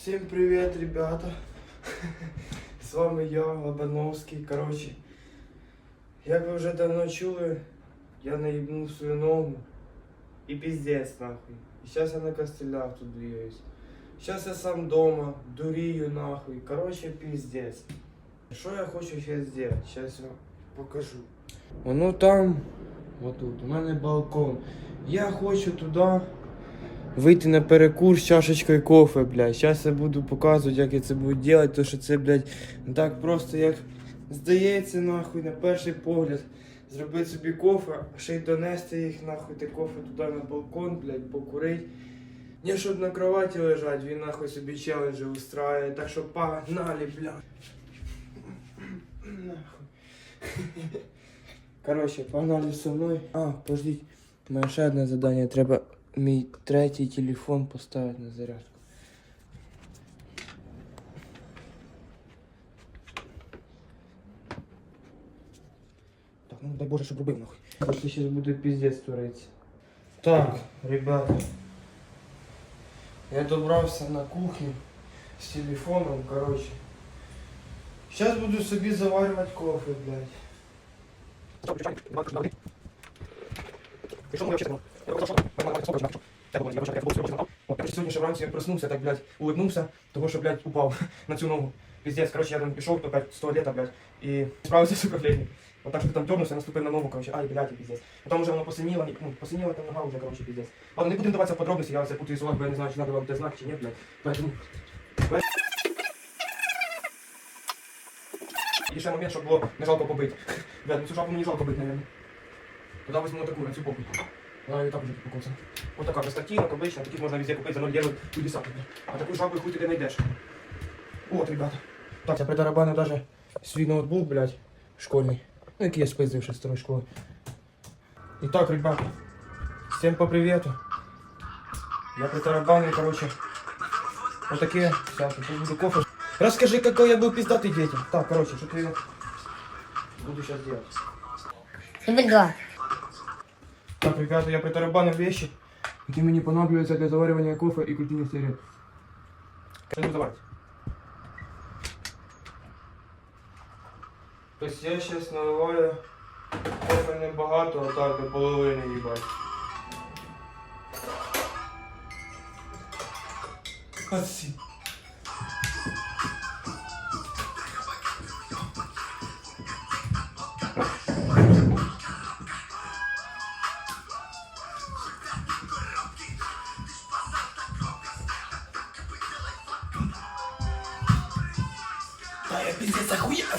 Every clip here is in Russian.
Всім привіт, ребята. З вами я, Лобановський. Коротше, як ви вже давно чули, я наїбнув свою ногу. І піздець нахуй. І зараз я на костылях тут двигаюсь. Сейчас я сам дома, дурію нахуй. Короче, пиздец. Що я хочу сейчас сделать? Сейчас я вам покажу. Воно там, вот тут, у мене балкон. Я хочу туди вийти на перекур з чашечкою кофе, блядь. Зараз я буду показувати, як я це буду робити, то що це, блядь, так просто, як здається, нахуй, на перший погляд. Зробити собі кофе, а ще й донести їх, нахуй, те кофе туди на балкон, блядь, покурить. Не щоб на кроваті лежать, він нахуй собі челенджі устраює, так що погнали, блядь. Нахуй. Короче, погнали со мною. А, подождіть. Мене ще одне завдання. Треба мій третій телефон поставити на зарядку. Так, ну дай Боже, щоб робив нахуй. Бо це зараз буде піздець творитися. Так, ребята. Я добрався на кухню з телефоном, короче. Сейчас буду собі заварювати кофе, блядь. Сьогодні ще вранці я проснувся, так, блядь, улыбнувся, того, що, блядь, упав на цю ногу. Пиздец, короче, я там пішов опять з туалета, блядь, і справився з управлінням. Вот так що там дернувся, наступив на ногу, короче, ай, блядь, і пиздец. Потом уже воно посиніло, ні- ну, посиніло там нога вже, короче, пиздец. Ладно, не будемо даватися в подробності, я це путаю слова, бо я не знаю, чи надо вам те знак, чи ні, блядь. Поэтому... І ще момент, щоб було не жалко побити. Блядь, ну цю жабу мені жалко бити, наверное. Туди візьму таку, на цю боку. Вона і так вже покоцана. Ось така простатінок, обична, таких можна везде купити за 0 євро і десятки. А таку жабу хуй ти не знайдеш. От, ребята. Так, я притарабанив даже свій ноутбук, блядь, школьний. Ну, який я спиздив ще з старої школи. І так, ребята, всім по привету. Я притарабанил, короче, вот такие всякие. Сейчас буду кофе. Расскажи, какой я был пиздатый детям. Так, короче, что ты буду сейчас делать. Дубль два. Так, ребята, я притарабанил вещи, які мені понадобляться для заваривания кофе и крутения сигарет. Что буду заваривать? То есть я сейчас наливаю кофе небагато, а так до половини, їбать. Каці.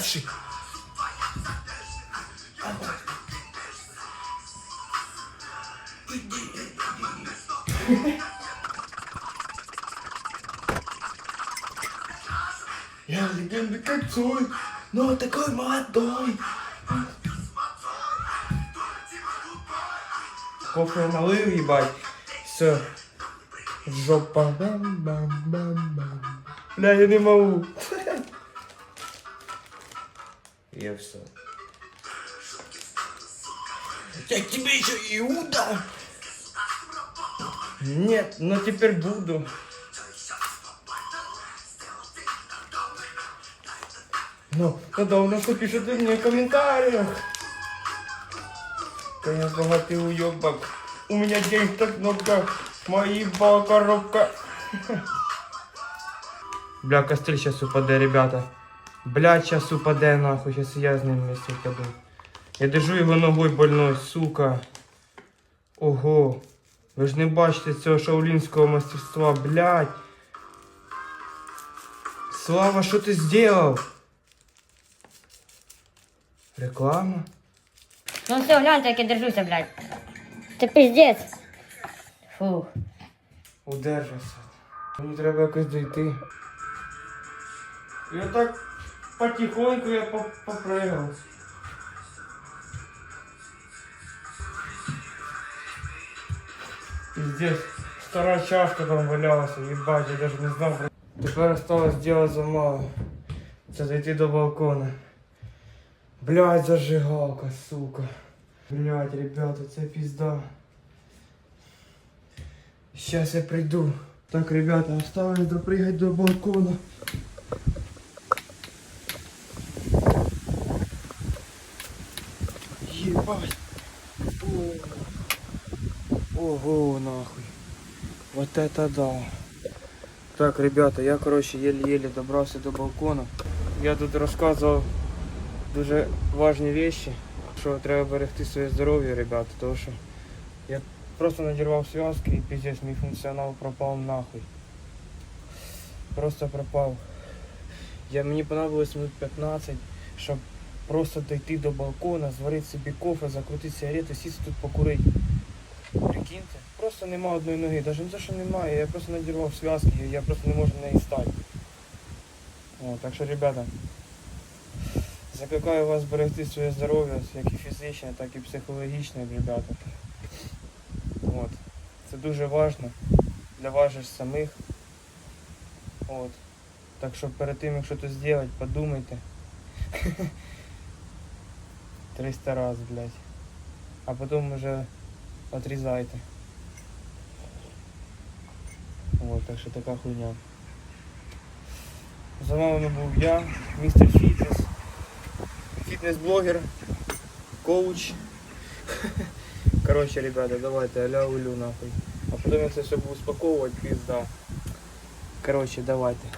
Охуевший. Я легенда как Цой, но такой молодой. Кофе налил, ебать. Все. Жопа. Бам-бам-бам-бам. Бля, я не могу. Я все. Я тебе еще Иуда. Нет, но теперь буду. Ну, ну давно что пишите мне в комментариях. Конечно, богатый уебок. У меня денег так много. Мои коробка. Бля, костыль сейчас упаде, ребята. Бля, сейчас упаде, нахуй. Сейчас я з ним вместе упаду. Я держу його ногою больною, сука. Ого. Ви ж не бачите цього шаулінського мастерства, блядь. Слава, що ти зробив? Реклама? Ну все, гляньте, як я держуся, блядь. Це пиздец. Фух. Удержався. Мені треба якось дойти. Я так потихоньку я по- попрыгав. Пиздец, стара чашка там валялася, ебать, я даже не знав. про- Тепер осталось делать замало. Це зайти до балкона. Блядь, зажигалка, сука. Блядь, ребята, це пизда. Сейчас я приду. Так, ребята, осталось допрыгать до балкона. Ебать. О. Ого, нахуй. Вот это да. Так, ребята, я, короче, еле-еле добрался до балкона. Я тут розказував дуже важні речі, що треба берегти своє здоров'я, ребята, тому що я просто надірвав зв'язки і піздець, мій функціонал пропав нахуй. Просто пропав. Я, мені понадобилось минут 15, щоб просто дойти до балкона, зварити собі кофе, закрутити сигарети, сісти тут покурити. Прикиньте, просто нема одної ноги, навіть не те, що немає, я просто надірвав зв'язки, я просто не можу на неї стати. О, так що, ребята, закликаю вас берегти своє здоров'я, як і фізичне, так і психологічне, ребята. От. Це дуже важливо для вас же самих. От. Так що перед тим, як щось зробити, подумайте. 300 раз, блядь. А потім вже отрізайте. Вот, так що така хуйня. За вами був я, містер Фітнес. Фітнес-блогер, коуч. Короче, ребята, давайте аля улю нахуй. А потім я це все буду спаковувати, пізда. Короче, давайте.